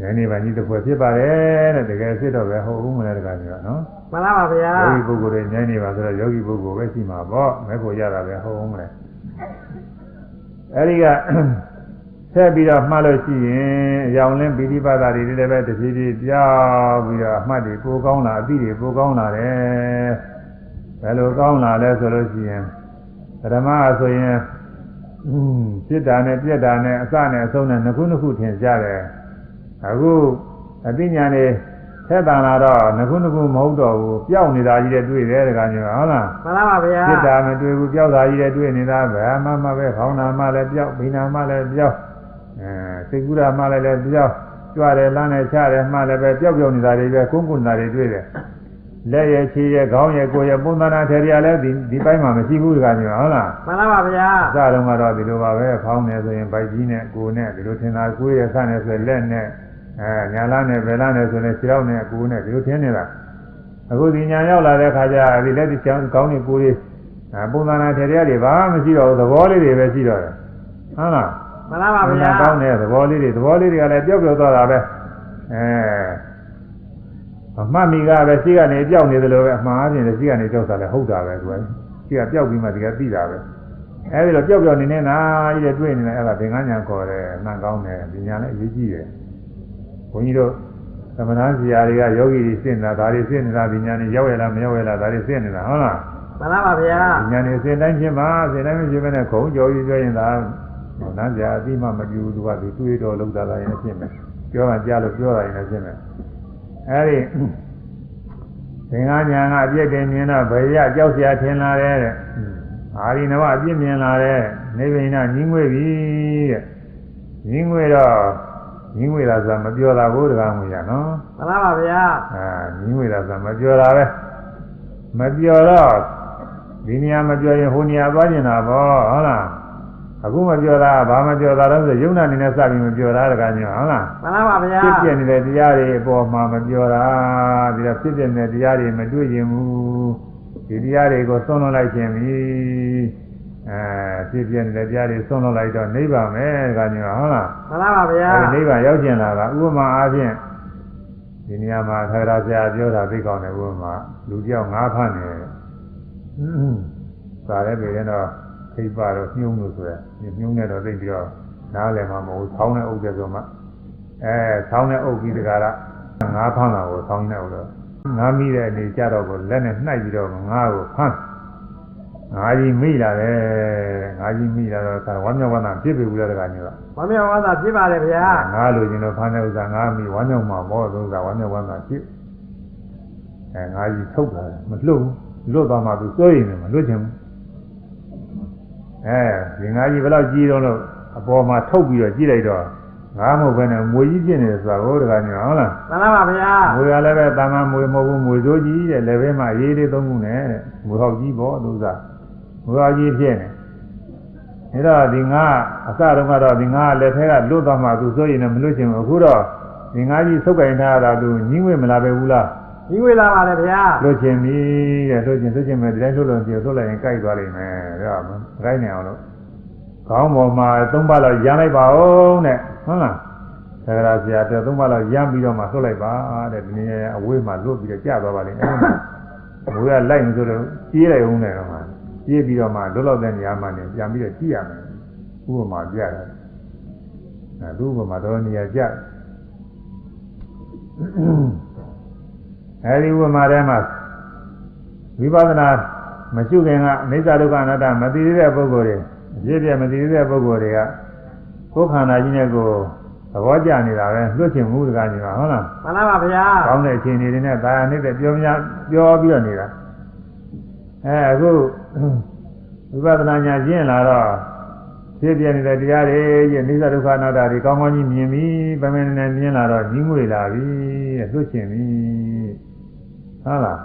ဉာဏ်နေပါကြီးတစ်ဖွဲ့ဖြစ်ပါတယ်တဲ့တကယ်ဖြစ်တော့ပဲဟုတ်ဦးမလဲတကားကြီးကနော်မှန်လားပါဗျာယောဂီပုဂ္ဂိုလ်တွေဉာဏ်နေပါဆိုတော့ယောဂီပုဂ္ဂိုလ်ပဲရှိမှာပေါ့မဲ့ကိုရတာပဲဟုတ်ဦးမလဲအဲဒီကဆက်ပြီးတော့မှတ်လို့ရှိရင်အယောင်လင်းပိဋိပတ်တာတွေလည်းပဲတဖြည်းဖြည်းပြောင်းပြီးတော့အမှတ်တွေပိုကောင်းလာအသည့်တွေပိုကောင်းလာတယ်ဘယ်လိုကောင်းလာလဲဆိုလို့ရှိရင်ပထမဆိုရင်อืมစိတ်ဓာတ်နဲ့ပြက်ဓာတ်နဲ့အစနဲ့အဆုံးနဲ့နှစ်ခုနှစ်ခုထင်ရှားတယ် အခုအသိဉာဏ်နဲ့ဆက်တန်လာတော့နှစ်ခုနှစ်ခုမဟုတ်တော့ဘူးပျောက်နေတာကြီးတဲ့တွေ့တယ်တခါမျိုးဟုတ်လားမှန်လားပါဗျာစိတ်ဓာတ်မတွေ့ဘူးပျောက်တာကြီးတဲ့တွေ့နေတာပဲအမှန်မှပဲခေါင်းနာမှလည်းပျောက်ဘိနာမှလည်းပျောက်အဲစိတ်ကူးတာမှလည်းလည်းပျောက်ကြွတယ်လမ်းနဲ့ချတယ်မှလည်းပဲပျောက်ပျောက်နေတာတွေပဲကုန်းကုန်းနေတာတွေတွေ့တယ်လက်ရဲ့ခြေရဲ့ခေါင်းရဲ့ကိုယ်ရဲ့ပုံသဏ္ဍာန်ထေရလည်းဒီဒီပိုင်းမှာမရှိဘူးတခါမျိုးဟုတ်လားမှန်လားပါဗျာအစတုန်းကတော့ဒီလိုပါပဲဖောင်းနေဆိုရင်ဗိုက်ကြီးနဲ့ကိုယ်နဲ့ဒီလိုထင်တာကိုယ်ရဲ့ဆန့်နေဆိုရင်လက်နဲ့ အဲညာလားနဲ့ဘယ်လားနဲ့ဆိုရင်ခြေထောက်နဲ့ကိုယ်နဲ့ဒီလိုထင်နေတာအခုဒီညာရောက်လာတဲ့ခါကျဒီလက်ဒီချောင်းကောင်းနေကိုယ်လေးအဲပုံသဏ္ဍာန်ထေရတွေဘာမှမရှိတော့ဘူးသဘောလေးတွေပဲရှိတော့တယ်ဟုတ်လားမှန်လားပါဘုဗျာရားကောင်းတဲ့သဘောလေးတွေသဘောလေးတွေကလည်းပျောက်ပျောက်သွားတာပဲအဲအမှတ်မိကပဲရှိကနေပျောက်နေသလိုပဲအမှားအပြင်လည်းရှိကနေပျောက်တာလည်းဟုတ်တာပဲသူကရှိကပျောက်ပြီးမှဒီကသိတာပဲအဲဒီတော့ပျောက်ပျောက်နေနေတာကြီးတဲ့တွေ့နေတယ်အဲ့ဒါသင်္ကန်းညာခေါ်တယ်နှံကောင်းတယ်ဒီညာလည်းအရေးကြီးတယ် ဘုန်းကြီးတို့သမဏဇရာတွေကယောဂီတွေစင့်နေတာဒါတွေစင့်နေတာဒီညာနေရောက်ရလားမရောက်ရလားဒါတွေစင့်နေတာဟုတ်လားမှန်ပါပါဗျာဒီညာနေစင့်တိုင်းဖြစ်မှာစင့်တိုင်းမဖြစ်ဘဲနဲ့ခုံကြော်ပြီးပြောရင်ဒါနန်းဇရာအတိမမပြူသူကသူတွေးတော်လုံးတာလည်းဖြစ်မယ်ပြောတာကြားလို့ပြောတာလည်းဖြစ်မယ်အဲဒီသင်္ဃာညာကအပြည့်တင်မြင်တော့ဘယကြောက်စရာထင်လာတယ်တဲ့အာရိနဝအပြည့်မြင်လာတဲ့နိဗ္ဗာန်ညှင်းငွေပြီတဲ့ညှင်းငွေတော့ ညီငွေတာဆိုမပြောတာဘူးတကားငွေရနော်မှန်လားပါဗျာအာညီငွေတာဆိုမပြောတာပဲမပြောတော့ဒီနေရာမပြောရင်ဟိုနေရာသွားကျင်တာပေါ့ဟုတ်လားအခုမပြောတာဘာမပြောတာတော့ဆိုယုံနာနေနဲ့စပြီးမပြောတာတကားညဟုတ်လားမှန်လားပါဗျာဖြစ်ပြနေတဲ့တရားတွေအပေါ်မှာမပြောတာဒီတော့ဖြစ်ပြနေတဲ့တရားတွေမတွေ့ရင်ဘူးဒီတရားတွေကိုသွန်းလွှတ်လိုက်ခြင်းပြီ အဲဖြစ်ပြနေတဲ့တရားတွေသွန်းလွှတ်လိုက်တော့နိဗ္ဗာန်ပဲတကားညဟုတ်လားမှန်လားပါဗျာအဲဒီနိဗ္ဗာန်ရောက်ကျင်လာတာဥပမာအားဖြင့်ဒီနေရာမှာထာဂရဆရာပြောတာသိကောင်းတယ်ဥပမာလူတယောက်ငါးဖမ်းနေတယ်သာလည်းပြည်ရင်တော့ခိပ်ပါတော့ညှိုးလို့ဆိုရညှိုးနေတော့သိပြီးတော့နားလည်မှာမဟုတ်ဘူးဆောင်းနဲ့အုပ်တယ်ဆိုမှအဲဆောင်းနဲ့အုပ်ပြီးတကားကငါးဖမ်းတာကိုဆောင်းနဲ့အုပ်တော့ငါမိတဲ့အနေကြတော့ကိုလက်နဲ့နှိုက်ပြီးတော့ငါးကိုဖမ်း ငါကြီးမိလာတယ်ငါကြီးမိလာတော့သာဝမ်းမြောက်ဝမ်းသာဖြစ်ပြီဘူးလားတကားညတော့ဝမ်းမြောက်ဝမ်းသာဖြစ်ပါတယ်ဗျာငါလိုချင်တော့ဖမ်းတဲ့ဥစ္စာငါမိဝမ်းမြောက်မှာပေါ့သူကဝမ်းမြောက်ဝမ်းသာဖြစ်အဲငါကြီးထုတ်လာတယ်မလွတ်ဘူးလွတ်သွားမှသူစိုးရိမ်နေမှာလွတ်ချင်ဘူးအဲဒီငါကြီးဘယ်တော့ကြီးတော့လို့အပေါ်မှာထုတ်ပြီးတော့ကြည့်လိုက်တော့ငါမဟုတ်ဘဲနဲ့မွေကြီးဖြစ်နေတယ်ဆိုတာဟုတ်တကားညဟုတ်လားမှန်လားပါဗျာမွေကလည်းပဲတာမန်မွေမဟုတ်ဘူးမွေစိုးကြီးတဲ့လည်းပဲမှရေးလေးသုံးခုနဲ့တဲ့မွေဟောက်ကြီးပေါ့သူက မွေဟောက်ကြီးဖြစ်နေဒါတော့ဒီငါအစတုန်းကတော့ဒီငါလက်ထဲကလွတ်သွားမှသူစိုးရင်လည်းမလွတ်ချင်ဘူးအခုတော့ဒီငါကြီးဆုပ်ကင်ထားတာသူညင်းဝဲမလာပဲဘူးလားဒီဝေလာပါတယ်ဗျာလွတ်ချင်ပြီတဲ့လွတ်ချင်လွတ်ချင်မယ်ဒီတိုင်းလွတ်လို့ကြည့်လွတ်လိုက်ရင်ကြိုက်သွားလိမ့်မယ်ဒါကမကိုင်းနိုင်အောင်လို့ခေါင်းပေါ်မှာသုံးပါးလောက်ရမ်းလိုက်ပါဦးတဲ့ဟုတ်လားသက္ကရာဆရာတဲ့သုံးပါးလောက်ရမ်းပြီးတော့မှလွတ်လိုက်ပါတဲ့ဒီနေ့အဝေးမှာလွတ်ပြီးတော့ကြာသွားပါလိမ့်မယ်ဘုရားလိုက်နေဆိုတော့ကြီးလိုက်အောင်နဲ့တော့ မှကြီးပြီးတော့မှလွတ်လောက်တဲ့နေရာမှာနေပြန်ပြီးတော့ကြည့်ရမယ်ဥပမာပြတာအဲသူ့ဥပမာတော်နေရာကြအဲဒီဥပမာထဲမှာဝိပဿနာမရှိခင်ကအနိစ္စဒုက္ခအနတ္တမသိသေးတဲ့ပုဂ္ဂိုလ်တွေအပြည့်ပြည့်မသိသေးတဲ့ပုဂ္ဂိုလ်တွေကကိုယ်ခန္ဓာကြီးနဲ့ကိုယ်သဘောကျနေတာပဲလွတ်ချင်မှုတကားကြီးပါဟုတ်လားမှန်လားပါဗျာကောင်းတဲ့အခြေအနေတွေနဲ့ဒါရနေတဲ့ပြောများပြောပြီးတော့နေတာ အဲအခုဝိပဿနာညာကျင့်လာတော့ဖြစ်ပြနေတဲ့တရားတွေရဲ့နိစ္စဒုက္ခအနတ္တတွေကောင်းကောင်းကြီးမြင်ပြီးဗမင်းနဲ့မြင်လာတော့ကြီးငွေလာပြီတဲ့လွတ်ချင်ပြီဟုတ်လား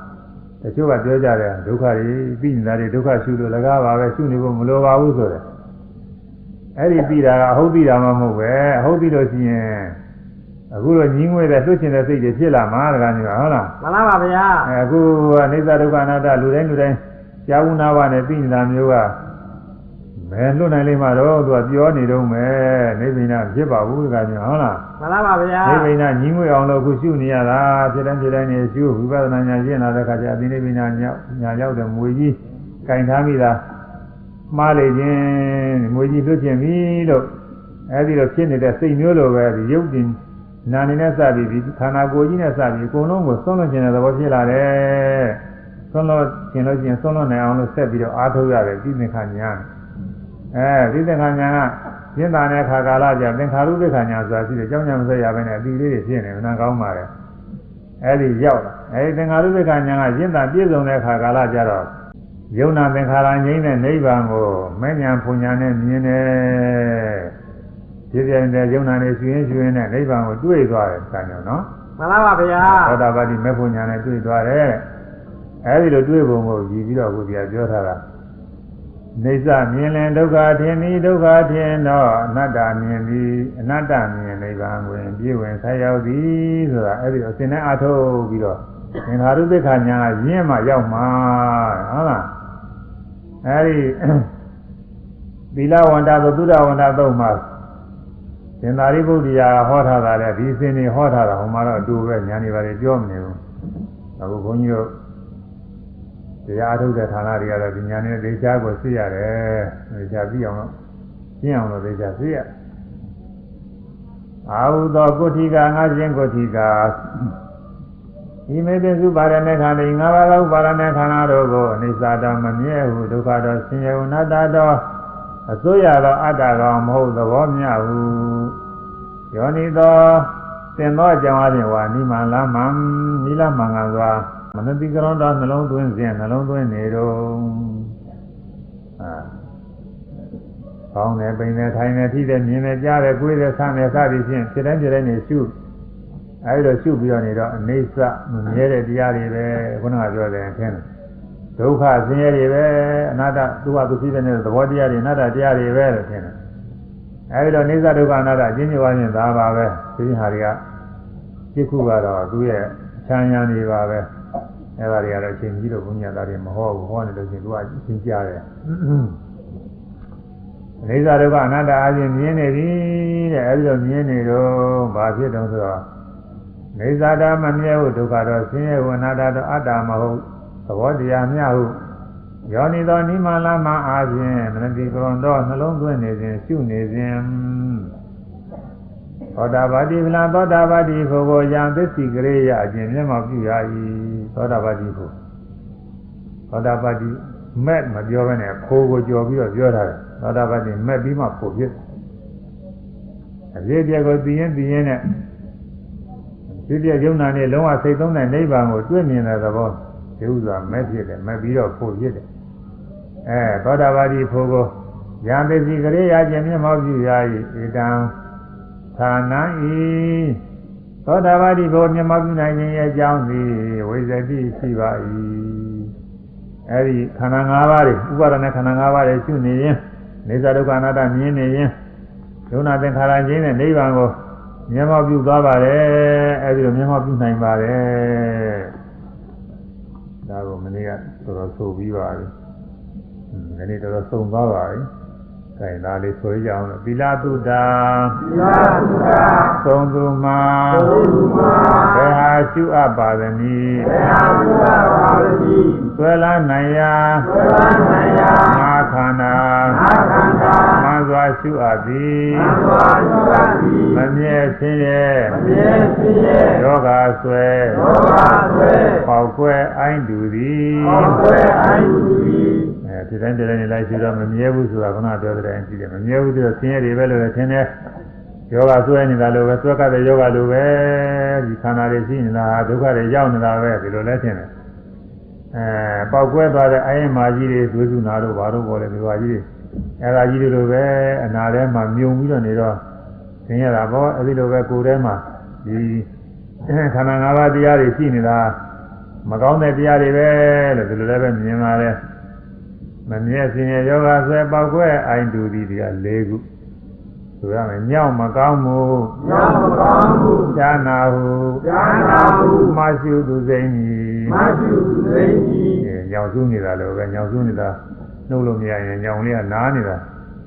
တချို့ကပြောကြတယ်ဒုက္ခတွေပြီးနေတာတွေဒုက္ခရှုလို့လကားပါပဲရှုနေဖို့မလိုပါဘူးဆိုတယ်အဲ့ဒီပြီးတာကအဟုတ်ပြီးတာမှမဟုတ်ပဲအဟုတ်ပြီးလို့ရှိရင် အခုတော့ညီးငွေတဲ့လွတ်ချင်တဲ့စိတ်တွေဖြစ်လာမှာတကားကြီးဟုတ်လားမှန်လားပါဗျာအဲအခုအနိစ္စဒုက္ခအနတ္တလူတိုင်းလူတိုင်းကြာဝနာဝနဲ့ပြီးနေတာမျိုးကမဲလွတ်နိုင်လိမ့်မှာတော့သူကပြောနေတော့မယ်နေဗိနာဖြစ်ပါဘူးတခါကျဟုတ်လားမှန်လားပါဗျာနေဗိနာညီငွေအောင်လို့ခုရှုနေရတာဖြစ်တိုင်းဖြစ်တိုင်းနေရှုဝိပဿနာဉာဏ်ရှင်းလာတဲ့ခါကျအသိနေဗိနာညောက်ညာရောက်တဲ့မွေကြီးကင်ထားမိတာမှားလေခြင်းမွေကြီးလွတ်ခြင်းပြီလို့အဲဒီတော့ဖြစ်နေတဲ့စိတ်မျိုးလိုပဲဒီရုပ်တင် နာနေနဲ့စပြီးဒီခန္ဓာကိုယ်ကြီးနဲ့စပြီးအကုန်လုံးကိုဆုံးလွတ်ခြင်းတဲ့သဘောဖြစ်လာတယ်ဆုံးလွတ်ခြင်းလို့ချင်းဆုံးလွတ်နိုင်အောင်လို့ဆက်ပြီးတော့အားထုတ်ရတယ်ဒီသင်္ခါညာအဲဒီသင်္ခါညာကရင်းတာတဲ့ခါကာလကျသင်္ခါရုပ္ပခါညာဆိုတာရှိတယ်ကြောင်းညာမဆက်ရဘဲနဲ့အတိလေးတွေဖြစ်နေမနာကောင်းပါလေအဲဒီရောက်လာအဲဒီသင်္ခါရုပ္ပခါညာကရင်းတာပြည့်စုံတဲ့ခါကာလကျတော့ယုံနာသင်္ခါရငြိမ်းတဲ့နိဗ္ဗာန်ကိုမဲ့ညာဖွညာနဲ့မြင်တယ် ဒီပြိုင်တဲ့ယုံနာနဲ့ရှင်ရှင်နဲ့နိဗ္ဗာန်ကိုတွေ့သွားတယ်ဆံကြောနော်မှန်လားပါဗျာသောတာပတိမဲ့ဖွညာနဲ့တွေ့သွားတယ်အဲဒီလိုတွေ့ပုံကိုရည်ပြီးတော့ကိုပြပြောထားတာနေသမြင်လင်ဒုက္ခထင်သည်ဒုက္ခထင်တော့အနတ္တမြင်သည်အနတ္တမြင်နိဗ္ဗာန်ကိုပြည့်ဝင်ဆက်ရောက်သည်ဆိုတာအဲဒီအစဉ်နဲ့အထုတ်ပြီးတော့သင်္ခါရုပ္ပခာညာရင်းမှရောက်မှာဟုတ်လားအဲဒီသီလဝန္တာသုဒ္ဓဝန္တာသုံးမှာ သင်္သာရိပုတ္တရာဟောထားတာလေဒီစဉ်နေဟောထားတာဟိုမှာတော့အတူပဲညာနေပါလေပြောမနေဘူးအခုဘုန်းကြီးတို့တရားအထုတ်တဲ့ဌာနတွေကတော့ဒီညာနဲ့ဒေချာကိုသိရတယ်ဒေချာသိအောင်လို့ရှင်းအောင်လို့ဒေချာသိရအာဟုသောကုဋ္ဌိကငါချင်းကုဋ္ဌိကဒီမေတ္တစုပါရမေခန္ဓာငါးပါးသောပါရမေခန္ဓာတို့ကိုအနိစ္စတော်မမြဲဟုဒုက္ခတော်ဆင်းရဲဟုအနတ္တတော် အစိုးရသောအတ္တကောင်မဟုတ်သဘောမျှဟုယောနိသောသင်သောအကြောင်းအချင်းဝါနိမန်လာမံနိလမင်္ဂစွာမနတိကရောတော်နှလုံးသွင်းစဉ်နှလုံးသွင်းနေတော့အာကောင်းတယ်ပိန်တယ်ထိုင်တယ်ထိတယ်မြင်တယ်ကြားတယ်ကိုယ်တယ်ဆမ်းတယ်စသည်ဖြင့်ဖြစ်တိုင်းဖြစ်တိုင်းနေရှုအဲဒီလိုရှုပြီးတော့နေတော့အနေစမမြဲတဲ့တရားတွေပဲခုနကပြောတယ်ထင်တယ် ဒုက္ခဆင်းရဲတွေပဲအနာတ္တသူ့ဟာသူဖြစ်တဲ့သဘောတရားတွေအနာတ္တတရားတွေပဲလို့ထင်တယ်အဲဒီတော့နေစဒုက္ခအနာတ္တအချင်းချင်းဝါချင်းဒါပါပဲဒီဟာတွေကပြစ်ခုကတော့သူ့ရဲ့ချမ်းရံနေပါပဲအဲဒါတွေကတော့အချင်းကြီးတို့ဘုညာသားတွေမဟောဘူးဟောနေလို့ချင်းသူကအချင်းကြားတယ်နေစဒုက္ခအနာတ္တအချင်းမြင်နေပြီတဲ့အဲဒီလိုမြင်နေတော့ဘာဖြစ်တုံးဆိုတော့နေဇာတာမမြဲဟုဒုက္ခတော့ဆင်းရဲဝနာတာတော့အတ္တမဟုတ် သဘောတရားမျှဟုယောနိသောနိမလာမအားဖြင့်မနတိကရွန်တော့နှလုံးသွင်းနေစဉ်ရှုနေစဉ်သောတာပတိဗလာသောတာပတိကိုကိုယံသစ္စိကရေယအခြင်းမျက်မှောက်ပြုရ၏သောတာပတိကိုသောတာပတိမက်မပြောဘဲနဲ့ဖိုးကိုကြော်ပြီးတော့ပြောထားတယ်သောတာပတိမက်ပြီးမှဖို့ဖြစ်အပြည့်ပြည့်ကိုသိရင်သိရင်နဲ့ဒီပြည့်ယုံနာနဲ့လုံးဝစိတ်သုံးတဲ့နိဗ္ဗာန်ကိုတွေ့မြင်တဲ့သဘော ဒီဥစွာမဲ့ဖြစ်တယ်မဲ့ပြီးတော့ဖို့ဖြစ်တယ်အဲသောတာပတိဖို့ကိုယံသစ္စိကရေယအခြင်းမျက်မှောက်ပြုရ၏ဧတံဌာနံဤသောတာပတိဘုမြတ်မပြုနိုင်ခြင်းရဲ့အကြောင်းသည်ဝိဇ္ဇတိရှိပါ၏အဲဒီခန္ဓာ၅ပါးတွေဥပါဒณะခန္ဓာ၅ပါးတွေရှုနေရင်နေသဒုက္ခအနတ္တမြင်နေရင်ဒုနာသင်္ခါရချင်းနဲ့နိဗ္ဗာန်ကိုမျက်မှောက်ပြုသွားပါတယ်အဲဒီလိုမျက်မှောက်ပြုနိုင်ပါတယ် ဒါကိုမနေ့ကတော်တော်ဆိုပြီးပါပြီဒီနေ့တော်တော်စုံသွားပါပြီ။အဲဒါလေးဆိုရအောင်လို့သီလသုဒ္ဓသီလသုဒ္ဓသုံးသူမှာသုံးသူမှာဘယ်ဟာရှုအပ်ပါသနည်းဘယ်ဟာဘုရားပါလိဆွဲလာနိုင်ရာဘယ်ဟာနိုင်ရာငါ ခန္ဓာအာခန္ဓာမှန်စွာရှုအပ်သည်သံဃာသုဒ္ဓတိမမြဲခြင်းရဲ့အမြဲရှိရဲ့ယောဂဆွဲသောတာဆွေပေါက်ကွဲအိုင်းတူသည်အောက်ွယ်အိုင်သူသည်အဲဒီတိုင်းတိုင်းနေလိုက်ရှုတော့မမြဲဘူးဆိုတာကနပြောတဲ့အတိုင်းကြည့်တယ်မမြဲဘူးဆိုတော့ဆင်းရဲတွေပဲလို့လည်းထင်တယ်ယောဂဆွဲနေတာလို့ပဲဆွဲကတဲ့ယောဂလိုပဲဒီခန္ဓာတွေရှိနေတာဒုက္ခတွေရောက်နေတာပဲဒီလိုလဲထင်တယ် အဲပေါက်ကွဲသွားတဲ့အိုင်းမာကြီးတွေသွေးစုနာတို့ဘာတို့ပေါ်လဲဒီဟာကြီးတွေအဲဒါကြီးတွေလိုပဲအနာထဲမှာမြုံပြီးတော့နေတော့သင်ရတာပေါ့အဲဒီလိုပဲကိုယ်ထဲမှာဒီခန္ဓာ၅ပါးတရားတွေရှိနေတာမကောင်းတဲ့တရားတွေပဲလို့ဒီလိုလည်းပဲမြင်ပါလေမမြဲစင်ရယောဂဆွဲပေါက်ကွဲအိုင်းတူသည်တွေက၄ခုဆိုရမယ်ညောင်းမကောင်းမှုညောင်းမကောင်းမှုဈာနာဟုဉာဏ်နာဟုမရှိသူစိမ့်ကြီး မပြုသိကြီးညောင်စုနေတာလို့ပဲညောင်စုနေတာနှုတ်လို့မရရင်ညောင်လေးကနားနေတာ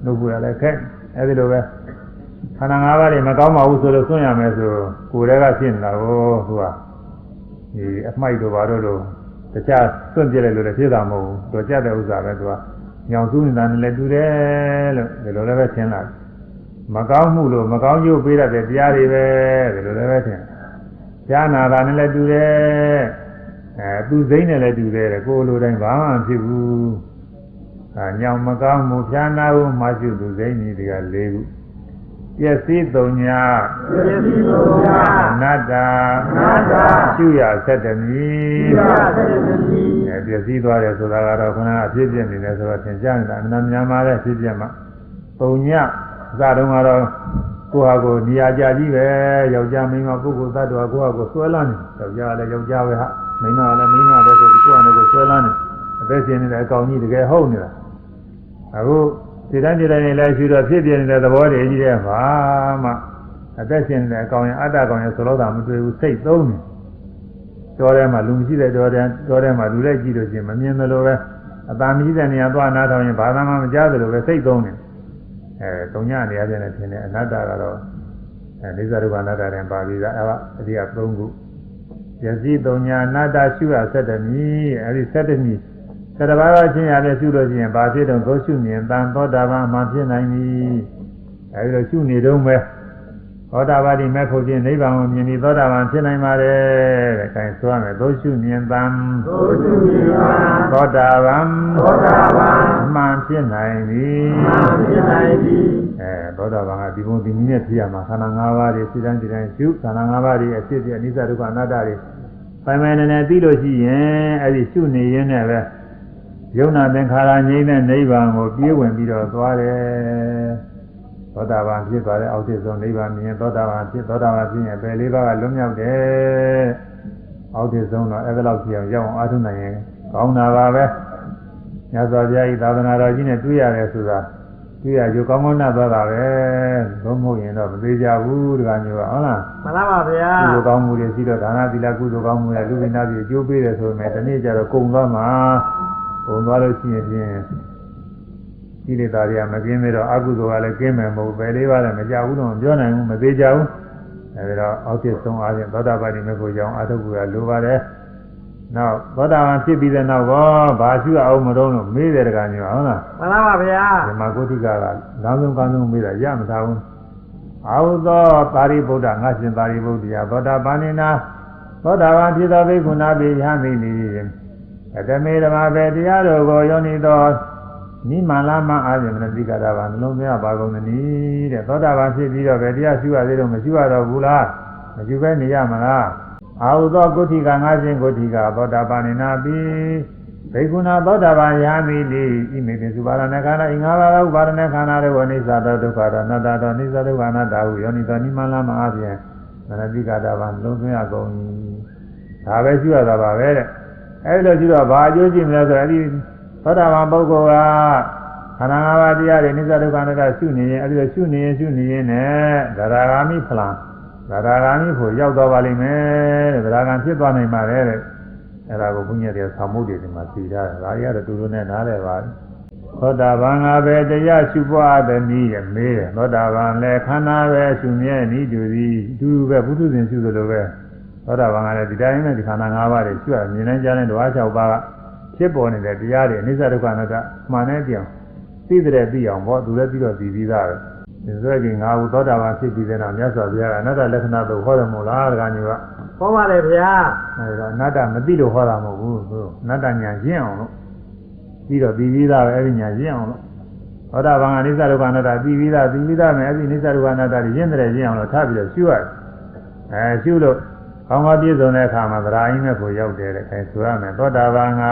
နှုတ်ပွေရလည်းခက်အဲဒီလိုပဲခန္ဓာ၅ပါးတွေမကောင်းပါဘူးဆိုလို့ဆွံ့ရမယ်ဆိုကိုယ်တည်းကဖြစ်နေတာကိုသူကဒီအမှိုက်တို့ဘာတို့လို့တခြားစွန့်ပြစ်လိုက်လို့လည်းဖြစ်တာမဟုတ်ဘူးတော်ကြတဲ့ဥစ္စာပဲသူကညောင်စုနေတာနဲ့လည်းတူတယ်လို့ဒီလိုလည်းပဲထင်လာမကောင်းမှုလို့မကောင်းကျိုးပေးတတ်တဲ့တရားတွေပဲဒီလိုလည်းပဲထင်ကြားနာတာနဲ့လည်းတူတယ်အဲ သူစိမ့်နဲ့လည်းတူတယ်တဲ့ကိုယ်လိုတိုင်းဘာမှမဖြစ်ဘူးအဲညောင်မကောင်းမှုဖြာနာဖို့မှရှိသူစိမ့်ကြီးတွေက၄ခုပျက်စီးသုံးညာပစ္စည်းတို့များအနတ္တအနတ္တရှုရဆက်တမီပြရတဲ့တည်းအဲပျက်စီးသွားတယ်ဆိုတာကတော့ခဏအဖြစ်ပြနေတယ်ဆိုတော့သင်ကြားနေတာအမှန်များမှာတဲ့အဖြစ်ပြမှာပုံညအစတုန်းကတော့ကိုယ့်ဟာကိုယ်နေရာကြကြီးပဲယောက်ျားမိန်းမပုဂ္ဂိုလ်သတ္တဝါကိုယ့်ဟာကိုယ်ဆွဲလန်းနေယောက်ျားလည်းယောက်ျားပဲဟာ မိန်းမလည်းမိန်းမပဲဆိုပြီးကိုယ့်ဟာကိုယ်ဆွဲလန်းနေအသက်ရှင်နေတဲ့အကောင်ကြီးတကယ်ဟုတ်နေတာအခုဒီတိုင်းဒီတိုင်းနေလဲရှိတော့ဖြစ်ပြနေတဲ့သဘောတည်းကြီးတဲ့ဘာမှအသက်ရှင်နေတဲ့အကောင်ရင်အတ္တကောင်ရင်ဆိုတော့တာမတွေ့ဘူးစိတ်သုံးနေတောထဲမှာလူမရှိတဲ့တောထဲတောထဲမှာလူလိုက်ကြည့်လို့ချင်းမမြင်သလိုပဲအတန်မြည်တဲ့နေရာသွားနားထောင်ရင်ဘာသာမှမကြားသလိုပဲစိတ်သုံးနေအဲတုံညနေရာပြန်နေထင်တယ်အနတ္တကတော့အဲနေဇာရုပအနတ္တတဲ့ပါဠိကအဲအဒီက၃ခု ယစီတုံညအနတ္တရှုရဆက်တမီအဲဒီဆက်တမီသတ္တဘာဝချင်းရတဲ့ရှုလို့ချင်းဘာဖြစ်တော့သောရှုမြင်တန်သောတာပန်မှဖြစ်နိုင်ပြီအဲဒီလိုရှုနေတော့မယ်သောတာပတိမဲ့ဖို့ဖြင့်နိဗ္ဗာန်ကိုမြင်ပြီးသောတာပန်ဖြစ်နိုင်ပါတယ်တဲ့။အဲဒါဆိုရမယ်။သောရှုမြင်တံသို့သူမြင်ပါသောတာပန်သောတာပန်မှန်ဖြစ်နိုင်ပြီမှန်ဖြစ်နိုင်သည်။အဲ သောတာပန်ကဒီဘုံဒီနည်းနဲ့ဖြစ်ရမှာခန္ဓာ၅ပါးတွေစိတ္တန်စိတ္တန်ရှုခန္ဓာ၅ပါးတွေအဖြစ်ပြအနိစ္စဒုက္ခအနတ္တတွေပိုင်ပိုင်နေနေသိလို့ရှိရင်အဲဒီရှုနေရင်းနဲ့ပဲယုံနာသင်္ခါရငြိမ့်တဲ့နိဗ္ဗာန်ကိုပြေးဝင်ပြီးတော့သွားတယ်။သောတာပန်ဖြစ်သွားတဲ့အောက်ထစ်ဆုံးနိဗ္ဗာန်မြင်သောတာပန်ဖြစ်သောတာပန်ဖြစ်ရင်ပဲလေးပါးကလွတ်မြောက်တယ်။အောက်ထစ်ဆုံးတော့အဲ့ဒါလောက်ကြည့်အောင်ရောက်အောင်အားထုတ်နိုင်ရင်ကောင်းတာပါပဲ။မြတ်စွာဘုရားဤသာသနာတော်ကြီးနဲ့တွေ့ရတယ်ဆိုတာ တွေ့ရကြကောင်းကောင်းနဲ့သွားတာပဲ။ဘုံမဟုတ်ရင်တော့မသေးကြဘူးတကမျိုးကဟုတ်လားမှန်လားပါဗျာ။ကုသိုလ်ကောင်းမှုတွေရှိတော့ဒါနသီလကုသိုလ်ကောင်းမှုတွေလူဝိနာပြည်အကျိုးပေးတယ်ဆိုပေမဲ့ဒီနေ့ကျတော့ကုံသွားမှာကုံသွားလို့ရှိရင်ဖြင့်ဒီလေသားတွေကမကင်းသေးတော့အကုသိုလ်ကလည်းကင်းမယ်မဟုတ်ပဲလေးပါးလည်းမကြဘူးတော့မပြောနိုင်ဘူးမသေးကြဘူးအဲဒီတော့အောက်ကျဆုံးအားဖြင့်သောတာပတိမေဖို့ကြောင့်အထုပ်ကလိုပါတယ် နောက်သောတာပန်ဖြစ်ပြီးတဲ့နောက်တော့ဘာရှိအောင်မတော့လို့မေးတယ်တကမျိုးဟုတ်လားမှန်လားပါဗျာဓမ္မဂုတိကကလောင်းဆုံးကောင်းဆုံးမေးတာရမထားဘူးအာဟုသောပါရိဗုဒ္ဓငါရှင်ပါရိဗုဒ္ဓရာသောတာပန်နေနာသောတာပန်ဖြစ်သောဘိက္ခုနာပိယမိနိအတမေဓမ္မဘေတရားတော်ကိုယောနိသောနိမလာမအာယမနတိကတာပါနှလုံးသွင်းပါကုန်သနည်းတဲ့သောတာပန်ဖြစ်ပြီးတော့ဘယ်တရားရှိရသေးတော့မရှိရတော့ဘူးလားမရှိပဲနေရမလား အာဟုသောကုဋ္ဌိကငါရှင်ကုဋ္ဌိကသောတာပန်နေနာပိဘေကုဏသောတာပန်ယာမိလိဤမေပိစုပါရဏခန္ဓာဤငါးပါးသောဥပါရဏခန္ဓာတို့ကိုအိသတောဒုက္ခတောအနတ္တတောအိသဒုက္ခအနတ္တဟုယောနိသောနိမလာမအားဖြင့်မနတိကတာပါနှလုံးသွင်းရကုန်၏ဒါပဲရှိရတာပါပဲတဲ့အဲဒီလိုရှိတော့ဘာအကျိုးရှိမလဲဆိုတော့အဲဒီသောတာပန်ပုဂ္ဂိုလ်ကခန္ဓာ၅ပါးတရားတွေအိသဒုက္ခအနတ္တရှုနေရင်အဲဒီလိုရှုနေရင်ရှုနေရင်နဲ့ဒရာဂာမိဖလံ ဒရာဂာမိဖို့ရောက်သွားပါလိမ့်မယ်တဲ့ဒရာဂံဖြစ်သွားနိုင်ပါတယ်တဲ့အဲ့ဒါကိုဘုညာတွေကသံမှုတွေဒီမှာသိထားတယ်။ဒါတွေကတော့တူတူနဲ့နားလည်ပါတယ်။သောတာပန်ကပဲတရားရှုပွားသည်နည်းမေးတယ်။သောတာပန်လည်းခန္ဓာပဲရှုမြဲနည်းတူသည်အတူတူပဲဘုသူရှင်ရှုသလိုပဲသောတာပန်ကလည်းဒီတိုင်းနဲ့ဒီခန္ဓာ၅ပါးတွေရှုရမြင်နိုင်ကြတဲ့ဓဝါ၆ပါးကဖြစ်ပေါ်နေတဲ့တရားတွေအနိစ္စဒုက္ခအနတ္တမှန်တဲ့ပြောင်သိတဲ့သိအောင်ပေါ့သူလည်းပြီးတော့သိပြီးသားပဲ။ ဒီဆိုရင်ငါဟုသောတာပန်ဖြစ်ပြီးတဲ့နောက်မြတ်စွာဘုရားကအနတ္တလက္ခဏာတို့ဟောတယ်မို့လားတခါကြီးကဟောပါလေဗျာအဲဒါအနတ္တမသိလို့ဟောတာမဟုတ်ဘူးသူအနတ္တညာရင့်အောင်လို့ပြီးတော့ပြီးပြီးသားပဲအဲ့ဒီညာရင့်အောင်လို့သောတာပန်ကနိစ္စဒုက္ခအနတ္တပြီးပြီးသားပြီးပြီးသားမယ်အဲ့ဒီနိစ္စဒုက္ခအနတ္တတွေရင့်တယ်ရင့်အောင်လို့ထားပြီးတော့ရှုရတယ်အဲရှုလို့ ကောင်းကောင်းပြည့်စုံတဲ့အခါမှာသရာယင်းမဲ့ကိုရောက်တယ်တဲ့အဲဆိုရမယ်သောတာပန်က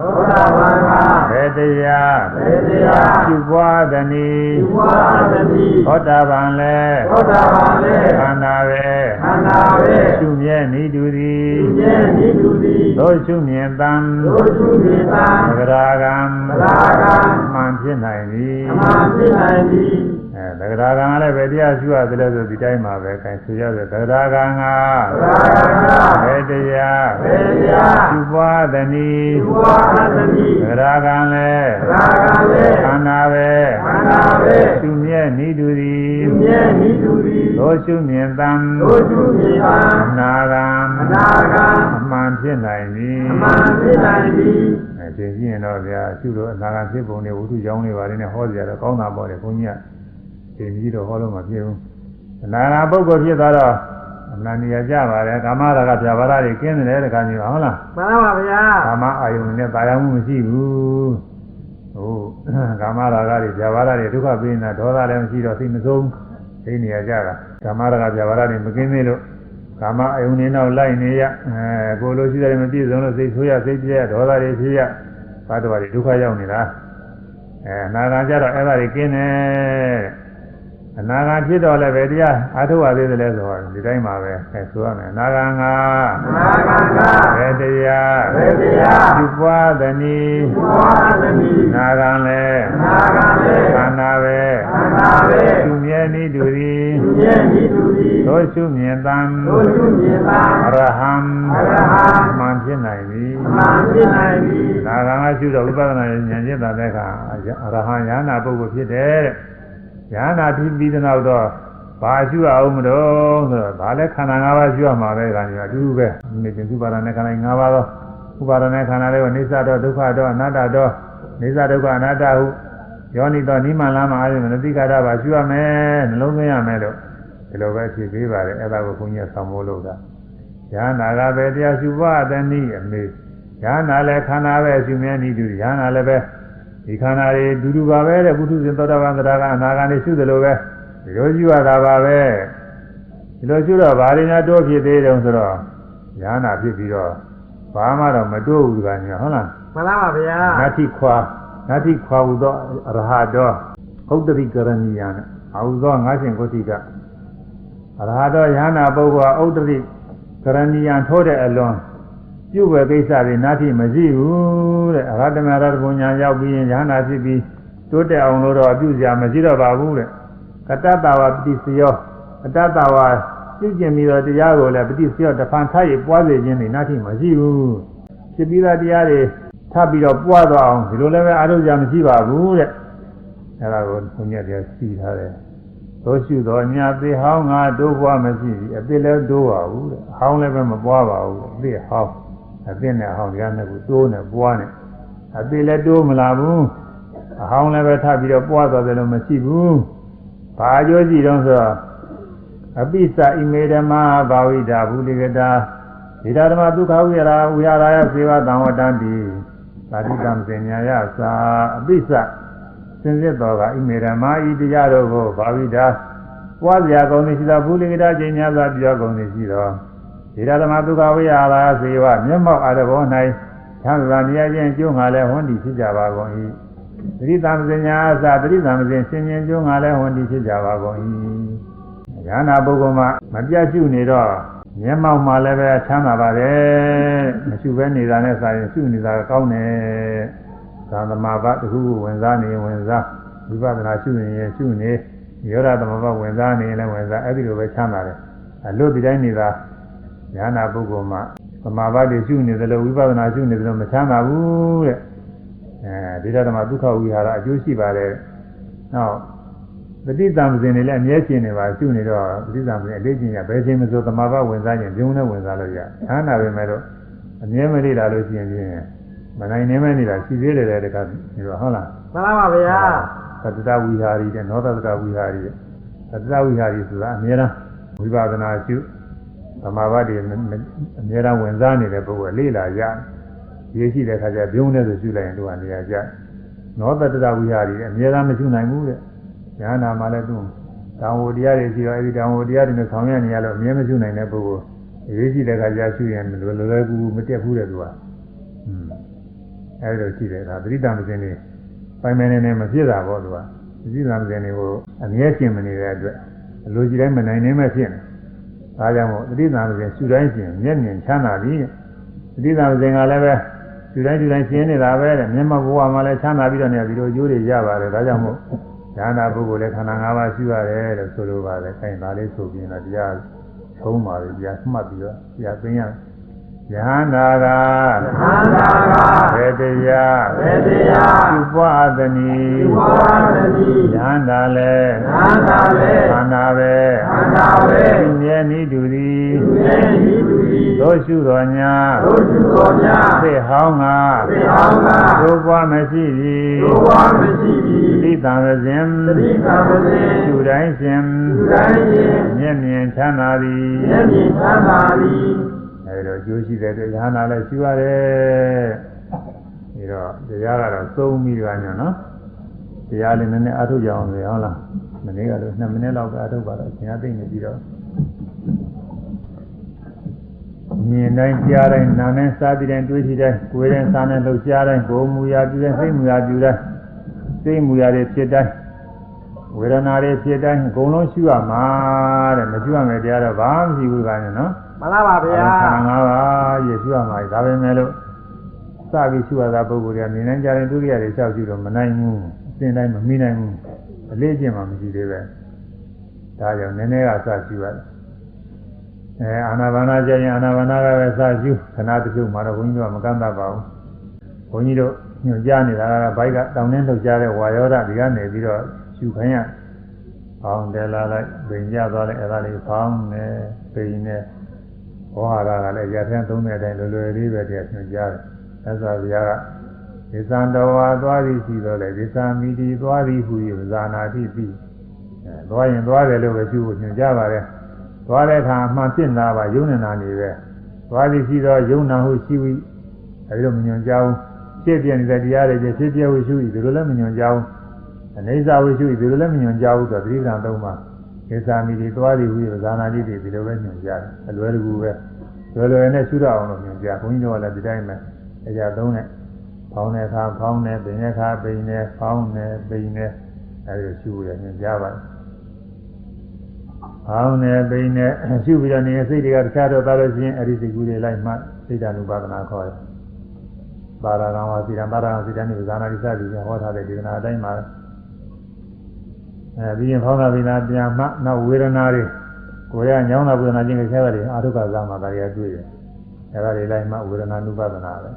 သောတာပန်ကဘယ်တရားဘယ်တရားရှုပွားသနည်းဒီဝါသတိသောတာပန်လည်းသောတာပန်လည်းခန္ဓာပဲခန္ဓာပဲရှုမြဲနေတူသည်ဒီကျဲဒီလူသည်သောရှုမြင်တံတို့သူမြေသာသဂရာကံသဂရာကံမှန်ဖြစ်နိုင်သည်အမှန်ဖြစ်နိုင်သည်အဲ သက္ကရာကံကလည်းပဲတရားရှိရတယ်လို့ဆိုဒီတိုင်းမှာပဲခိုင်ဆိုရတယ်သက္ကရာကံကသရဂံကဘယ်တရားဘေတရားရှိပွားသည်နည်းသူဝါအသမိသက္ကရာကံလည်းသရဂံလေခန္ဓာပဲခန္ဓာပဲသူမြဲနိတူသည်သူမြဲနိတူသည်သောရှုမြင်တံတို့သူမြေပါအနာဂံအနာဂံအမှန်ဖြစ်နိုင်သည်အမှန်ဖြစ်နိုင်သည်အဲသင်ကြည့်ရင်တော့ဗျာရှုလို့အနာဂံဖြစ်ပုံတွေဝိတုကြောင်းတွေပါနေဟောကြရတော့ကောင်းတာပေါ့လေဘုန်းကြီးက သင်ကြီးတော့ဟောလို့မဖြစ်ဘူးအနာဂံပုဂ္ဂိုလ်ဖြစ်သွားတော့အမှန်တရားကြပါတယ်ကာမရာဂပြာပါဒတွေကင်းတယ်တခါမျိုးဟုတ်လားမှန်ပါဗျာကာမအာယုန်နဲ့တာယာမှုမရှိဘူးဟုတ်ကာမရာဂတွေပြာပါဒတွေဒုက္ခပေးနေတာဒေါသလည်းမရှိတော့သိမဆုံးသိနေရကြတာကာမရာဂပြာပါဒတွေမကင်းသေးလို့ကာမအာယုန်နဲ့တော့လိုက်နေရအဲကိုလိုရှိတယ်မပြည့်စုံလို့စိတ်ဆိုးရစိတ်ပြည့်ရဒေါသတွေဖြစ်ရဘာတော်တွေဒုက္ခရောက်နေတာအဲအနာဂံကြတော့အဲ့ဒါတွေကင်းတယ် အနာဂံဖြစ်တော့လည်းပဲတရားအာထုဝသေးတယ်လဲဆိုတော့ဒီတိုင်းမှာပဲအဲဆိုရမယ်အနာဂံကအနာဂံကဘယ်တရားဘေတရားပြုပွားသည်နည်းသူဝါအသမိနာဂံလည်းအနာဂံလေခန္ဓာပဲခန္ဓာပဲသူမြဲနည်းတူသည်သူမြဲနိတူသည်သောရှုမြင်တံတို့သူမြေပါအရဟံအရဟံမှန်ဖြစ်နိုင်သည်အမှန်ဖြစ်နိုင်သည်နာဂံကရှုတော့ဝိပဿနာဉာဏ်ကျင့်တာတဲ့အခါအရဟံယန္နာပုဂ္ဂိုလ်ဖြစ်တယ်တဲ့ ယန္နာဖြစ်ပြီးတဲ့နောက်တော့ဘာရှုရအောင်မလို့ဆိုတော့ဒါလည်းခန္ဓာ၅ပါးရှုရမှာပဲခန္ဓာအတူတူပဲဒီသင်္စုပါဒနဲ့ခန္ဓာ၅ပါးတော့ဥပါဒနဲ့ခန္ဓာလေးကိုနေသတော့ဒုက္ခတော့အနတ္တတော့နေသဒုက္ခအနတ္တဟုယောနိတော့နိမန်လာမှာအဲဒီမနတိကာရပါရှုရမယ်နှလုံးသွင်းရမယ်လို့ဒီလိုပဲဖြေပေးပါတယ်အဲ့ဒါကိုဘုန်းကြီးဆောင်မိုးလို့တာယန္နာကပဲတရားရှုပါတဲ့နည်းအမေယန္နာလည်းခန္ဓာပဲရှုမြဲနည်းတူယန္နာလည်းပဲ ဒီခန္ဓာတွေဒူဒူပါပဲတဲ့ဘုထုဇင်သောတာပန်သရကအနာဂန်တွေရှုတယ်လို့ပဲဒီလိုရှုရတာပါပဲဒီလိုရှုတော့ဘာတွေများတိုးဖြစ်သေးတယ်ဆိုတော့ယန္နာဖြစ်ပြီးတော့ဘာမှတော့မတိုးဘူးကညာဟုတ်လားမှန်ပါဗျာနတ္ထိခွာနတ္ထိခွာဟူသောအရဟတောဥဒ္ဒရိကရဏီယံအာဟုသောငါးရှင်ကိုတိကအရဟတောယဟနာပုဂ္ဂိုလ်ဥဒ္ဒရိကရဏီယံထိုးတဲ့အလွန် ပြုတ်ပဲကိစ္စတွေနာတိမရှိဘူးတဲ့အရဟတမရတဘုံညာရောက်ပြီးရင်ယဟနာဖြစ်ပြီးတိုးတက်အောင်လို့တော့အပြုစရာမရှိတော့ပါဘူးတဲ့ကတ္တတာဝပတိစယောအတ္တတာဝပြုကျင်ပြီးတော့တရားကိုလည်းပတိစယောတဖန်ထားရပွားစေခြင်းတွေနာတိမရှိဘူးဖြစ်ပြီးသားတရားတွေထပ်ပြီးတော့ပွားသွားအောင်ဒီလိုလည်းပဲအားထုတ်ကြမရှိပါဘူးတဲ့အဲဒါကိုဘုန်းကြီးတရားစီထားတယ်တို့ရှုတော်ညာသေဟောင်းငါတို့ပွားမရှိဘူးအသေးလည်းတိုးပါဘူးတဲ့အဟောင်းလည်းပဲမပွားပါဘူးအသေးဟောင်း အသေးနဲ့အဟောင်းတရားနဲ့ကိုတိုးနဲ့ပွားနဲ့အသေးလည်းတိုးမလာဘူးအဟောင်းလည်းပဲထပ်ပြီးတော့ပွားသွားတယ်လို့မရှိဘူးဘာအကျိုးရှိတော့ဆိုတော့အပိစ္ဆဣမေဓမ္မဘာဝိတာဘူလိကတာဣဒဓမ္မဒုက္ခဝိရာဝိဟာရယစေဝတံဝတ္တံတိသာတိတံပညာယသာအပိစ္ဆစင်စစ်တော်ကဣမေဓမ္မာဤတရားတို့ကိုဘာဝိတာပွားစရာကောင်းနေရှိသောဘူလိကတာကျင့်များစွာပြောကောင်းနေရှိသောဣ ဒဓမ္မဒုက္ခဝိဟာရယစေဝမျက်မှောက်အရဘော၌သံဃာမြဲခြင်းကျိုးငါလည်းဟွန်းဒီဖြစ်ကြပါကုန်၏သတိတံပညာအသာသတိတံပညာရှင်ရှင်ကျိုးငါလည်းဟွန်းဒီဖြစ်ကြပါကုန်၏ဉာဏပုဂ္ဂိုလ်မှာမပြတ်ရှုနေတော့မျက်မှောက်မှာလည်းပဲချမ်းသာပါတယ်မရှုဘဲနေတာနဲ့စာရင်ရှုနေတာကောင်းတယ်သာသမာဘတခုခုဝင်စားနေဝင်စားဝိပဿနာရှုနေရင်ရှုနေရောဓသမဘဝင်စားနေရင်လည်းဝင်စားအဲ့ဒီလိုပဲချမ်းသာတယ်အလို့ဒီတိုင်းနေတာ ဉာဏပုဂ္ဂိုလ်မှာသမာဘတွေရှုနေတယ်လို့ဝိပဿနာရှုနေတယ်လို့မချမ်းသာဘူးတဲ့အဲဒီဓမ္မဒုက္ခဝိဟာရအကျိုးရှိပါတယ်နောက်ပဋိသင်္ပဇင်တွေလည်းအမြဲရှင်နေပါရှုနေတော့ပဋိသင်္ပဇင်အလေးချင်းရဘယ်ချိန်မှဆိုသမာဘဝင်စားရင်ဘုံနဲ့ဝင်စားလို့ရချမ်းသာပဲမဲ့တော့အမြဲမနေလာလို့ရှိရင်ဖြင့်မနိုင်နေမဲ့နေတာရှိသေးတယ်တဲ့တခါဒီတော့ဟုတ်လားမှန်ပါဗျာသတ္တဝိဟာရီတဲ့နောသတ္တဝိဟာရီတဲ့သတ္တဝိဟာရီဆိုတာအမြဲတမ်းဝိပဿနာရှုသ မာဘတွေအမြဲတမ်းဝင်စားနေတဲ့ပုဂ္ဂိုလ်လေးလာရရေးရှိတဲ့ခါကျဘုံနဲ့ဆိုရှုလိုက်ရင်သူကနေရာကျနောသတ္တဝိဟာရီတဲ့အမြဲတမ်းမရှုနိုင်ဘူးတဲ့ညာနာမှာလည်းသူတောင်ဝတရားတွေရှိတော့အဲဒီတောင်ဝတရားတွေနဲ့ဆောင်ရွက်နေရလို့အမြဲမရှုနိုင်တဲ့ပုဂ္ဂိုလ်ရေးရှိတဲ့ခါကျရှုရင်လွယ်လွယ်ကူကူမတက်ဘူးတဲ့သူကอืมအဲဒီလိုရှိတယ်ဒါသတိတံပစဉ်တွေပိုင်မယ်နေနေမဖြစ်တာပေါ့သူကဒီသံဃာတွေကိုအမြဲရှင်မနေတဲ့အတွက်အလိုကြီးတိုင်းမနိုင်နိုင်မဲ့ဖြစ်နေ။ ဒါကြောင့်မို့သတိသံဃာရှင်ရှုတိုင်းရှင်မျက်မြင်ချမ်းသာပြီ။သတိသံဃာရှင်ကလည်းပဲရှုတိုင်းရှုတိုင်းရှင်းနေတာပဲတဲ့မျက်မှောက်ဘဝမှာလည်းချမ်းသာပြီးတော့နေဒီလိုကျိုးတွေရပါတယ်။ဒါကြောင့်မို့သဉာဏပုဂ္ဂိုလ်လည်းခန္ဓာ၅ပါးရှိရတယ်လို့ဆိုလိုပါတယ်။အဲဒါလေးဆိုပြီးတော့တရားသုံးပါပြီတရားမှတ်ပြီးတော့တရားသိရတယ်။ ယဟန္တာကသံဃာကဘေတရားဘေတရားသူပွားသနီဒီဝါဒတိယဟန္တာလည်းသံဃာလေခန္ဓာပဲသံဃာဝေသူမြဲနိတူသည်သူရဲ့ဤသူဤတို့ရှုတော်ညာတို့သူတော်များသိဟောင်းကသေအောင်ကတို့ပွားမရှိသည်တို့ဝါမရှိပြီသတိတံစဉ်သတိကံမစေရှုတိုင်းစဉ်သူတိုင်းရင်မျက်မြင်ချမ်းသာသည်မျက်မြင်သံဃာသည် အဲဒီတော့ကျိုးရှိတဲ့အတွက်ယဟနာလည်းရှုရတယ်ဒီတော့တရားကတော့သုံးပြီးပါညနော်တရားလေးနည်းနည်းအထုတ်ကြအောင်လေဟုတ်လားမနေ့ကတော့2မိနစ်လောက်ပဲအထုတ်ပါတော့အချိန်အသိနေပြီးတော့မြင်တိုင်းကြားတိုင်းနားနဲ့စားပြီးတိုင်းတွေးကြည့်တိုင်းကိုယ်တိုင်းစားနဲ့လှုပ်ရှားတိုင်းကိုယ်မူရာပြုတိုင်းစိတ်မူရာပြုတိုင်းစိတ်မူရာတွေဖြစ်တိုင်း ဝေဒနာတွေဖြစ်တိုင်းအကုန်လုံးရှုရမှာတဲ့မရှုရမယ်တရားတော့ဘာမှမရှိဘူးကညနော်မလားပါဗျာခန္ဓာ၅ပါးရရှုရမှာဒါပဲမဲ့လို့စပြီးရှုရတာပုဂ္ဂိုလ်တွေကမြင်နိုင်ကြတဲ့ဒုတိယတွေလျှောက်ကြည့်တော့မနိုင်ဘူးအစဉ်တိုင်းမမိနိုင်ဘူးအလေးကျင့်မှမရှိသေးပဲဒါကြောင့်နည်းနည်းကစရှုရတယ်အဲအာနာပါနာကျရင်အာနာပါနာကပဲစရှုခဏတစ်ခုမှတော့ဘုန်းကြီးတို့ကမကန့်တတ်ပါဘူးဘုန်းကြီးတို့ညွှန်ကြားနေတာကဘိုက်ကတောင်းနှင်းလှုပ်ရှားတဲ့ဝါယောဓဒီကနေပြီးတော့ ရှုခိုင်းရဖောင်းတယ်လာလိုက်ပင်ကြသွားလိုက်အဲ့ဒါလေးဖောင်းနေပင်နေဝါဟာရကလည်းရထန်းသုံးတဲ့အတိုင်းလွယ်လွယ်လေးပဲတရားညွှန်ကြားတယ်။သစ္စာဗျာကဒေသံတော်ဝါသွားသည်ရှိတော့လေဒေသမီတီသွားသည်ဟူ၍ဇာနာတိပြီ။အဲသွားရင်သွားတယ်လို့ပဲရှိဖို့ညွှန်ကြားပါတယ်။သွားတဲ့အခါအမှန်ဖြစ်လာပါယုံနေတာနေပဲ။သွားသည်ရှိတော့ယုံနာဟုရှိဝိအဲဒီလိုမညွှန်ကြားဘူး။ဖြစ်ပြနေတဲ့တရားတွေဖြစ်ပြဟုရှိဝိဒီလိုလည်းမညွှန်ကြားဘူး။ အနေစာဝိရှိဝိဒီလိုလည်းမညွှန်ကြားဘူးဆိုတော့သတိပ္ပံသုံးပါ။ဒေသမီတီသွားသည်ဟူ၍ဇာနာတိပြီဒီလိုပဲညွှန်ကြားတယ်။အလွယ်တကူပဲ။လွယ်လွယ်နဲ့ရှုရအောင်လို့ညွှန်ကြားဘုန်းကြီးတို့ကလည်းဒီတိုင်းပဲအရာသုံးနဲ့ဖောင်းတဲ့အခါဖောင်းတယ်ပင်တဲ့အခါပင်တယ်ဖောင်းတယ်ပင်တယ်အဲဒီလိုရှုရညွှန်ကြားပါတယ်ဖောင်းတယ်ပင်တယ်ရှုပြီးတော့နေစိတ်တွေကတခြားတော့သွားလို့ရှိရင်အဲဒီစိတ်ကူးတွေလိုက်မှစိတ်ဓာနုပါဒနာခေါ်တယ်ပါရဂံဝါစီရံပါရဂံစီတန်နိဗ္ဗာန်ရိသတိဟောထားတဲ့ဒေသနာအတိုင်းမှာ အဲပြီးရင်ဖောင်းတာပင်တာပြန်မှနောက်ဝေဒနာတွေကိုယ်ကညောင်းတာဝေဒနာချင်းကိုဆဲတာတွေအာထုကသမှာဒါတွေကတွေ့တယ်အဲဒါတွေလိုက်မှဝေဒနာနုပါဒနာပဲ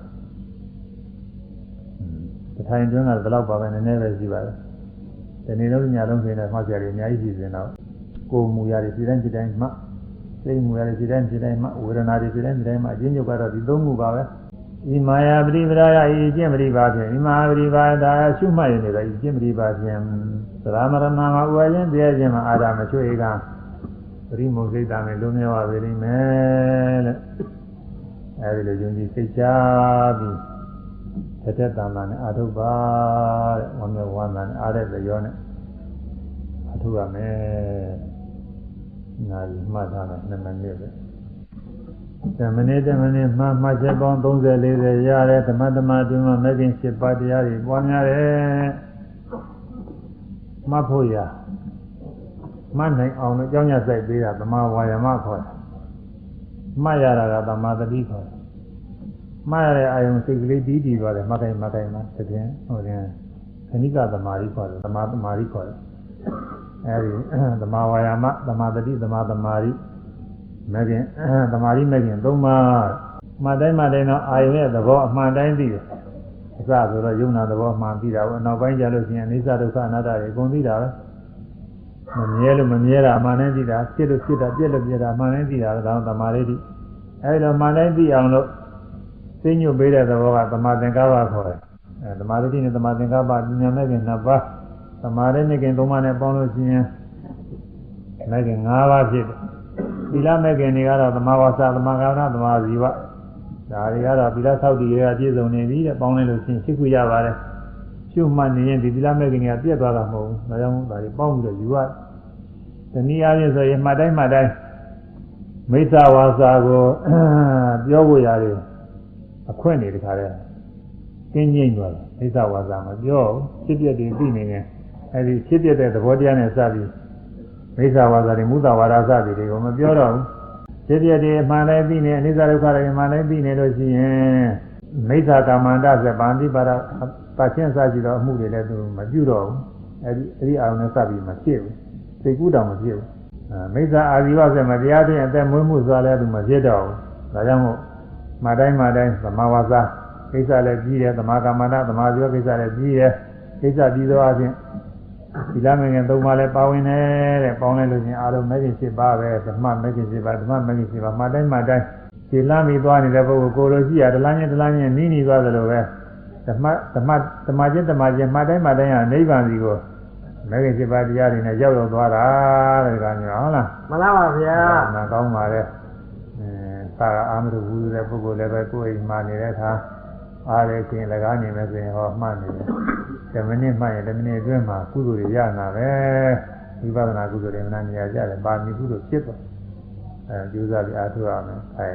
တထိုင်တွင်းကဘယ်တော့ပါပဲနည်းနည်းပဲရှိပါတယ်ဒီနေ့လုံးညလုံးဆိုရင်မှတ်ကြရတယ်အများကြီးရှိနေတော့ကိုယ်မူရတွေဒီတိုင်းဒီတိုင်းမှစိတ်မူရတွေဒီတိုင်းဒီတိုင်းမှဝေဒနာတွေဒီတိုင်းဒီတိုင်းမှအချင်းချုပ်ကတော့ဒီသုံးခုပါပဲဤမာယာပရိပရာယဤကျင့်ပရိပါဖြင့်ဤမာပရိပါဒါရှုမှတ်ရနေတယ်ဤကျင့်ပရိပါဖြင့် သရမရဏမှာဥပါရင်တရားခြင်းမှာအာရမချွေကပရိမုစိတ်တာနဲ့လုံးမြောပါပြီမယ်တဲ့အဲဒီလိုယုံကြည်စိတ်ချပြီးတက်တက်တန်တန်နဲ့အာထုပ်ပါတဲ့ဝမ်းမြောဝမ်းသာနဲ့အားတဲ့လျောနဲ့အာထုပ်ရမယ်နာရီမှတ်ထားမယ်2မိနစ်ပဲ10မိနစ်10မိနစ်မှမှတ်ချက်ပေါင်း30 40ရတဲ့ဓမ္မဓမ္မတွင်မှာမဂ္ဂင်7ပါးတရားတွေပွားများတယ် မှတ်ဖို့ရမှတ်နိုင်အောင်လို့အကြောင်းရစိုက်ပေးတာသမာဝါယမခေါ်တယ်မှတ်ရတာကသမာသတိခေါ်တယ်မှတ်ရတဲ့အာယုံစိတ်ကလေးတီးတည်သွားတယ်မှတ်တိုင်းမှတ်တိုင်းမှာတကယ်ဟိုတင်ခဏိကသမာဓိခေါ်တယ်သမာသမာဓိခေါ်တယ်အဲဒီသမာဝါယမသမာသတိသမာသမာဓိမဂ္ဂင်သမာဓိမဂ္ဂင်သုံးပါးမှတ်တိုင်းမှတ်တိုင်းတော့အာယုံရဲ့သဘောအမှန်တိုင်းသိတယ်အ စဆိုတော့ယုံနာသဘောအမှန်သိတာပေါ့နောက်ပိုင်းကျလို့ရှိရင်အနိစ္စဒုက္ခအနတ္တတွေအကုန်သိတာပဲမမြဲလို့မမြဲတာအမှန်တိုင်းသိတာဖြစ်လို့ဖြစ်တာပြက်လို့ပြက်တာအမှန်တိုင်းသိတာဒါတော့သမာဓိတိအဲဒီတော့အမှန်တိုင်းသိအောင်လို့သိညွတ်ပေးတဲ့သဘောကသမာသင်္ကပ္ပခေါ်တယ်အဲသမာဓိတိနဲ့သမာသင်္ကပ္ပပညာမဲ့ခင်နှစ်ပါးသမာဓိနဲ့ခင်သုံးပါးနဲ့ပေါင်းလို့ရှိရင်မဲ့ခင်၅ပါးဖြစ်တယ်သီလမဲ့ခင်တွေကတော့သမာဝါစာသမာကမ္မသမာဇီဝ ဒါတွေကတော့သီလဆောက်တည်ရပြည့်စုံနေပြီတဲ့ပေါင်းလိုက်လို့ရှိရင်ရှိခွေရပါတယ်ရှုမှတ်နေရင်ဒီသီလမဲ့ခင်တွေကပြည့်သွားတာမဟုတ်ဘူးဒါကြောင့်ဒါတွေပေါင်းပြီးတော့ယူရတနည်းအားဖြင့်ဆိုရင်မှတ်တိုင်းမှတ်တိုင်းမိစ္ဆာဝါစာကိုပြောဖို့ရတယ်အခွင့်နေတခါတည်းကင်းငိမ့်သွားတယ်မိစ္ဆာဝါစာမပြောဖြစ်ပြတယ်သိနေတယ်အဲဒီဖြစ်ပြတဲ့သဘောတရားနဲ့စပြီးမိစ္ဆာဝါစာတွေမုသဝါဒစသည်တွေကိုမပြောတော့ဘူး ဖြစ်ပြတယ်အမှန်လည်းသိနေအနိစ္စဒုက္ခတွေအမှန်လည်းသိနေလို့ရှိရင်မိစ္ဆာကာမန္တဇပန္တိပါဒပါချင်းစကြည့်တော့အမှုတွေလည်းသူမပြုတော့ဘူးအဲဒီအဲဒီအာရုံနဲ့စပြီးမဖြစ်ဘူးစိတ်ကူးတောင်မဖြစ်ဘူးအဲမိစ္ဆာအာဇီဝဆိုမတရားဖြင့်အသက်မွေးမှုစွာလဲသူမဖြစ်တော့ဘူးဒါကြောင့်မို့မတိုင်းမတိုင်းသမာဝါစာကိစ္စလည်းပြီးတယ်သမာကမ္မန္တသမာဇောကိစ္စလည်းပြီးတယ်ကိစ္စပြီးသောအချင်း ဒီလမင်္ဂန်သုံးပါးလဲပါဝင်တယ်တဲ့ပေါင်းလိုက်လို့ချင်းအားလုံးမဂ္ဂင်7ပါးပဲဓမ္မမဂ္ဂင်7ပါးဓမ္မမဂ္ဂင်7ပါးမတိုင်းမတိုင်းခြေလမ်းပြီးသွားနေတဲ့ပုဂ္ဂိုလ်ကိုယ်လိုရှိရဒလန်းချင်းဒလန်းချင်းနီးနီးသွားသလိုပဲဓမ္မဓမ္မဓမ္မချင်းဓမ္မချင်းမတိုင်းမတိုင်းဟာနိဗ္ဗာန်စီကိုမဂ္ဂင်7ပါးတရားတွေနဲ့ရောက်ရောက်သွားတာတဲ့ဒီကနေ့ဟုတ်လားမှန်လားပါဗျာနာကောင်းပါလေအဲသာအာမရဝူတဲ့ပုဂ္ဂိုလ်လည်းပဲကိုယ်အိမ်မှာနေတဲ့အခါ အားလည်းချင်းလကားနေမယ်ဆိုရင်ဟောမှတ်နေတယ်10မိနစ်မှတ်ရင်10မိနစ်အတွင်းမှာကုသိုလ်တွေရနာပဲဝိပဿနာကုသိုလ်တွေမနာနေရကြတယ်ပါမီကုသိုလ်ဖြစ်သွားအဲကျိုးစားပြီးအားထုတ်ရမယ်အဲ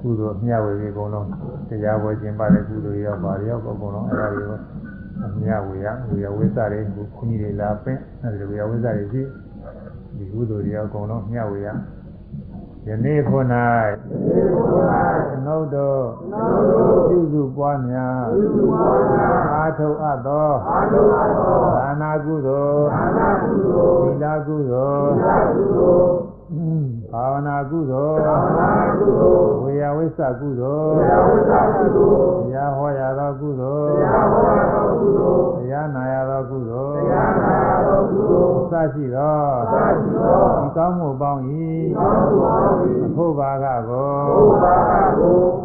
ကုသိုလ်အမျှဝေပြီးအကုန်လုံးတရားဝဲခြင်းပါတဲ့ကုသိုလ်ရောပါရောအကုန်လုံးအဲ့ဒါတွေကိုအမျှဝေရဝေရဝိသတွေကိုခွန်ကြီးတွေလာပင့်အဲဒီလိုဝေရဝိသတွေရှိဒီကုသိုလ်တွေအကုန်လုံးမျှဝေရ ယနေ့ခု၌နှုတ်တော်ပြုစုပွားများအာထုတ်အပ်သောဒါနာကုသိုလ်သီလကုသိုလ် ဘာဝနာကုသိုလ်ဝေယဝိသကုသိုလ်တရားဟောရသောကုသိုလ်တရားနာရသောကုသိုလ်စရှိသောဒီကောင်းမှုပေါင်း၏အဖို့ဘာကကို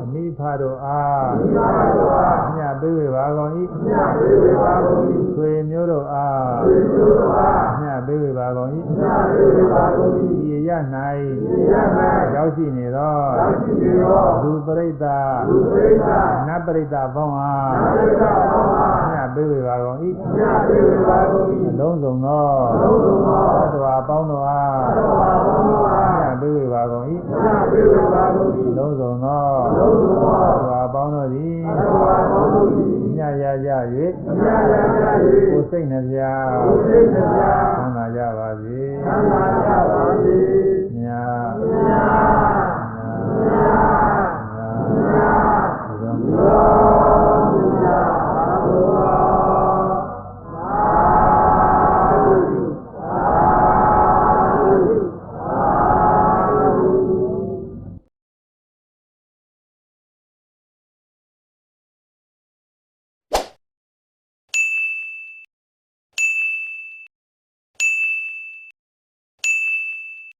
အမိဖတို့အားမြတ် ပေးဝေပါကုန်၏ဆွေမျိုးတို့အားမြတ်ပေးဝေပါကုန်၏ဒီရ၌ရောက်ရှိနေသောလူပရိသတ်နတ်ပရိသတ်ပေါင်းအားမြတ်ပေးဝေပါကုန်၏အလုံးစုံသောသတ္တဝါပေါင်းတို့အားမြတ်ပေးဝေပါကုန်၏အလုံးစုံသောသ တ္တဝါပေါင်းတို့သည်မြတ်ရကြ၍ကိုယ်စိတ်နှပြသံသာကြပါစေမြတ်